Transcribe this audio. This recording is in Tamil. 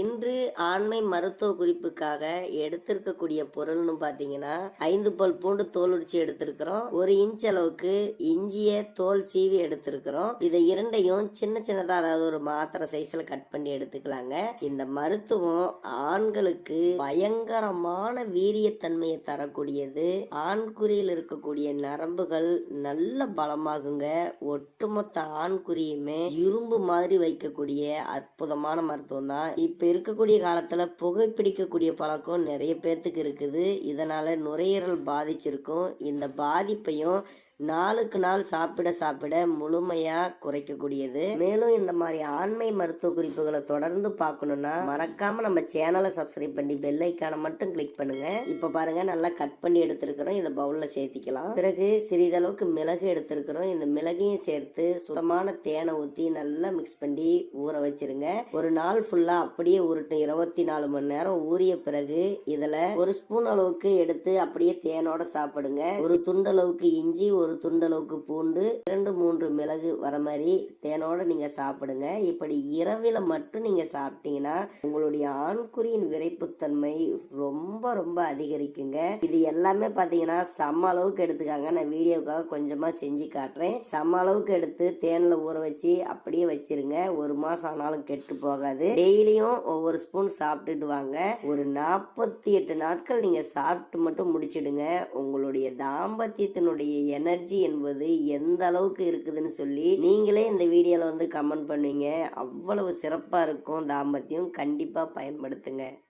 இன்று ஆண்மை மருத்துவ குறிப்புக்காக எடுத்திருக்கக்கூடிய பொருள்னு பார்த்தீங்கன்னா ஐந்து பல் பூண்டு தோல் உரிச்சு எடுத்திருக்கிறோம். ஒரு இன்ச் அளவுக்கு இஞ்சிய தோல் சீவி எடுத்திருக்கிறோம். இதை இரண்டையும் சின்ன சின்னதா அதாவது ஒரு மாத்திரை சைஸ்ல கட் பண்ணி எடுத்துக்கலாங்க. இந்த மருத்துவம் ஆண்களுக்கு பயங்கரமான வீரியத்தன்மையை தரக்கூடியது. ஆண்குறியில் இருக்கக்கூடிய நரம்புகள் நல்ல பலமாகுங்க. ஒட்டுமொத்த ஆண்குறியுமே இரும்பு மாதிரி வைக்கக்கூடிய அற்புதமான மருத்துவம் தான். இப்ப இருக்கக்கூடிய காலத்தில் புகைப்பிடிக்கக்கூடிய பழக்கம் நிறைய பேர்த்துக்கு இருக்குது. இதனால் நுரையீரல் பாதிச்சிருக்கும். இந்த பாதிப்பையும் நாளுக்கு நாள் சாப்பிட சாப்பிட முழுமையா குறைக்கக்கூடியது. மேலும் இந்த மாதிரி ஆண்மை மருத்துவ குறிப்புகளை தொடர்ந்து பார்க்கணும்னா மறக்காம நம்ம சேனலை சப்ஸ்கிரைப் பண்ணி பெல் ஐக்கானை மட்டும் கிளிக் பண்ணுங்க. இப்ப பாருங்க நல்லா கட் பண்ணி எடுத்திருக்கிறோம். இதை பவுல்ல சேர்த்திக்கலாம். பிறகு சிறிதளவுக்கு மிளகு எடுத்திருக்கிறோம். இந்த மிளகையும் சேர்த்து சுத்தமான தேனை ஊத்தி நல்லா மிக்ஸ் பண்ணி ஊற வச்சிருங்க. ஒரு நாள் ஃபுல்லா அப்படியே உருட்டும் இருபத்தி நாலு மணி நேரம் ஊறிய பிறகு இதுல ஒரு ஸ்பூன் அளவுக்கு எடுத்து அப்படியே தேனோட சாப்பிடுங்க. ஒரு துண்டளவுக்கு இஞ்சி ஒரு ஒரு துண்டளவுக்கு பூண்டு இரண்டு மூன்று மிளகு வர மாதிரி தேனோட நீங்கள் சாப்பிடுங்க. இப்படி இரவில் மட்டும் நீங்கள் சாப்பிட்டீங்கன்னா உங்களுடைய ஆண்குறியின் விரைப்புத்தன்மை ரொம்ப ரொம்ப அதிகரிக்குங்க. இது எல்லாமே பார்த்தீங்கன்னா சம அளவுக்கு எடுத்துக்காங்க. நான் வீடியோக்காக கொஞ்சமாக செஞ்சு காட்டுறேன். சம அளவுக்கு எடுத்து தேனில் ஊற வச்சு அப்படியே வச்சிருங்க. ஒரு மாதம் ஆனாலும் கெட்டு போகாது. டெய்லியும் ஒவ்வொரு ஸ்பூன் சாப்பிட்டுட்டு வாங்க. ஒரு நாற்பத்தி எட்டு நாட்கள் நீங்கள் சாப்பிட்டு மட்டும் முடிச்சிடுங்க. உங்களுடைய தாம்பத்தியத்தினுடைய எனர்ஜி என்பது எந்த அளவுக்கு இருக்குதுன்னு சொல்லி நீங்களே இந்த வீடியோல வந்து கமெண்ட் பண்ணுவீங்க. அவ்வளவு சிறப்பா இருக்கும். தாம்பத்தியம் கண்டிப்பா பயன்படுத்துங்க.